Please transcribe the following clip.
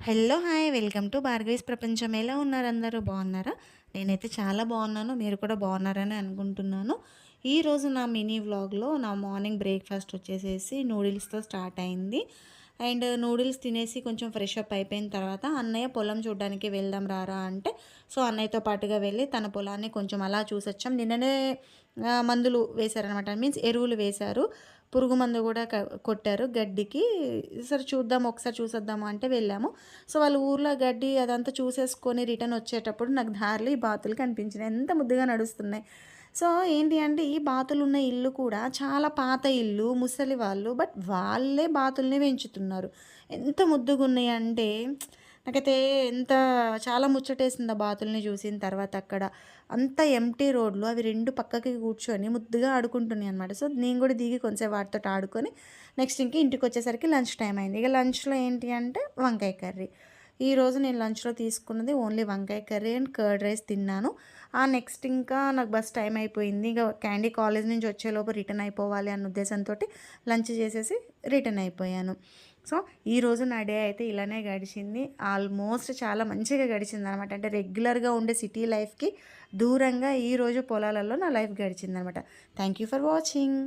Hello hi. Welcome to Bhargavi's ప్రపంచం. ఎలా ఉన్నారు అందరూ? బాగున్నారా? నేనైతే చాలా బాగున్నాను. మీరు కూడా బాగున్నారని అనుకుంటున్నాను. ఈరోజు నా మినీ వ్లాగ్లో నా మార్నింగ్ బ్రేక్ఫాస్ట్ వచ్చేసేసి నూడిల్స్తో స్టార్ట్ అయింది. అండ్ నూడిల్స్ తినేసి కొంచెం ఫ్రెష్ అప్ అయిపోయిన తర్వాత అన్నయ్య పొలం చూడడానికి వెళ్దాం రారా అంటే సో అన్నయ్యతో పాటుగా వెళ్ళి తన పొలాన్ని కొంచెం అలా చూసొచ్చాం. నిన్ననే మందులు వేశారనమాట మీన్స్ ఎరువులు వేశారు. పురుగు మందు కూడా కొట్టారు గడ్డికి. సరే చూద్దాం ఒకసారి చూసేద్దాము అంటే వెళ్ళాము. సో వాళ్ళు ఊర్లో గడ్డి అదంతా చూసేసుకొని రిటర్న్ వచ్చేటప్పుడు నాకు దారిలో ఈ బాతులు కనిపించినాయి. ఎంత ముద్దుగా నడుస్తున్నాయి. సో ఏంటి అంటే ఈ బాతులు ఉన్న ఇల్లు కూడా చాలా పాత ఇల్లు ముసలి వాళ్ళు బట్ వాళ్ళే బాతుల్ని పెంచుతున్నారు. ఎంత ముద్దుగా ఉన్నాయంటే నాకైతే ఎంత చాలా ముచ్చటేసింది ఆ బాతుల్ని చూసిన తర్వాత అక్కడ. అంత ఎంటీ రోడ్లు అవి రెండు పక్కకి కూర్చొని ముద్దుగా ఆడుకుంటున్నాయి అనమాట సో నేను కూడా దిగి కొంచెం వాటితో ఆడుకొని నెక్స్ట్ ఇంక ఇంటికి వచ్చేసరికి లంచ్ టైం అయింది. ఇక లంచ్లో ఏంటి అంటే వంకాయ కర్రీ. ఈరోజు నేను లంచ్లో తీసుకున్నది ఓన్లీ వంకాయ కర్రీ అండ్ కర్డ్ రైస్ తిన్నాను. ఆ నెక్స్ట్ ఇంకా నాకు బస్ టైం అయిపోయింది. ఇంకా క్యాండీ కాలేజ్ నుంచి వచ్చేలోపు రిటర్న్ అయిపోవాలి అన్న ఉద్దేశంతో లంచ్ చేసేసి రిటర్న్ అయిపోయాను. సో ఈరోజు నా డే అయితే ఇలానే గడిచింది. ఆల్మోస్ట్ చాలా మంచిగా గడిచింది అనమాట అంటే రెగ్యులర్గా ఉండే సిటీ లైఫ్కి దూరంగా ఈరోజు పొలాలలో నా లైఫ్ గడిచింది అనమాట థ్యాంక్ యూ ఫర్ వాచింగ్.